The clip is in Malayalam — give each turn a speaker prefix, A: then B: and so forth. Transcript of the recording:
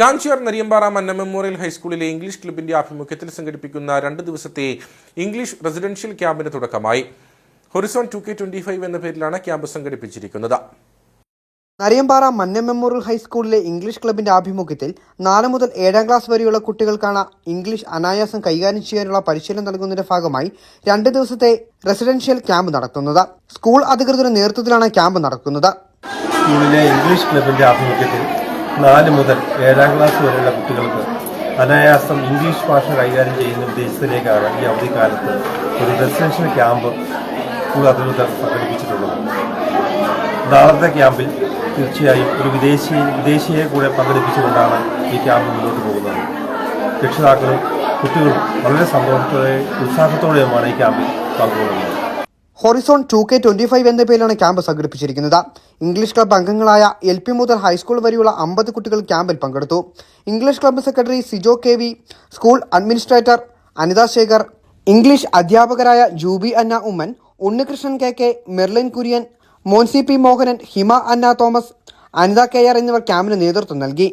A: കാഞ്ചിയാർ നരിയമ്പാറ മന്ന മെമ്മോറിയൽ ഹൈസ്കൂളിലെ ഇംഗ്ലീഷ് ക്ലബിന്റെ ആഭിമുഖ്യത്തിൽ സംഘടിപ്പിക്കുന്ന രണ്ട് ദിവസത്തെ ഇംഗ്ലീഷ് റെസിഡൻഷ്യൽ ക്യാമ്പിന് തുടക്കമായി. Horizon two K twenty five എന്ന പേരിലാണ് ക്യാമ്പ് സംഘടിപ്പിച്ചിരിക്കുന്നത്.
B: നരിയമ്പാറ മന്ന മെമ്മോറിയൽ ഹൈസ്കൂളിലെ ഇംഗ്ലീഷ് ക്ലബിന്റെ ആഭിമുഖ്യത്തിൽ നാല് മുതൽ ഏഴാം ക്ലാസ് വരെയുള്ള കുട്ടികൾക്കാണ് ഇംഗ്ലീഷ് അനായാസം കൈകാര്യം ചെയ്യാനുള്ള പരിശീലനം നൽകുന്നതിന്റെ ഭാഗമായി രണ്ട് ദിവസത്തെ റെസിഡൻഷ്യൽ ക്യാമ്പ് നടത്തുന്നത്. സ്കൂൾ അധികൃതരുടെ നേതൃത്വത്തിലാണ് ക്യാമ്പ് നടക്കുന്നത്.
C: സ്കൂളിലെ ഇംഗ്ലീഷ് ക്ലബിന്റെ ആഭിമുഖ്യത്തിൽ നാല് മുതൽ ഏഴാം ക്ലാസ് വരെയുള്ള കുട്ടികൾക്ക് അനായാസം ഇംഗ്ലീഷ് ഭാഷ കൈകാര്യം ചെയ്യുന്ന ഉദ്ദേശത്തിലേക്കാണ് ഈ അവധിക്കാലത്ത് ഒരു റെസിഡൻഷ്യൽ ക്യാമ്പ് സ്കൂൾ അധികൃതർ സംഘടിപ്പിച്ചിട്ടുള്ളത്. നാളത്തെ ക്യാമ്പിൽ തീർച്ചയായും ഒരു വിദേശി വിദേശിയെ കൂടെ പങ്കെടുപ്പിച്ചുകൊണ്ടാണ് ഈ ക്യാമ്പ് മുന്നോട്ട് പോകുന്നത്. രക്ഷിതാക്കളും കുട്ടികളും വളരെ സന്തോഷത്തോടെ ഉത്സാഹത്തോടെയുമാണ് ഈ ക്യാമ്പിൽ പങ്കുകൊള്ളുന്നത്
B: horizon two K twenty five എന്ന പേരിലാണ് ക്യാമ്പ് സംഘടിപ്പിച്ചിരിക്കുന്നത്. ഇംഗ്ലീഷ് ക്ലബ് അംഗങ്ങളായ എൽ പി മുതൽ ഹൈസ്കൂൾ വരെയുള്ള അമ്പത് കുട്ടികൾ ക്യാമ്പിൽ പങ്കെടുത്തു. English club secretary Sijo K V school administrator Anitha Shekhar English അധ്യാപകരായ Juby Anna Oommen Unnikrishnan K K Merlin Kurian Moncy P Mohanan Hima Anna Thomas Anitha K R എന്നിവർ ക്യാമ്പിന് നേതൃത്വം നൽകി.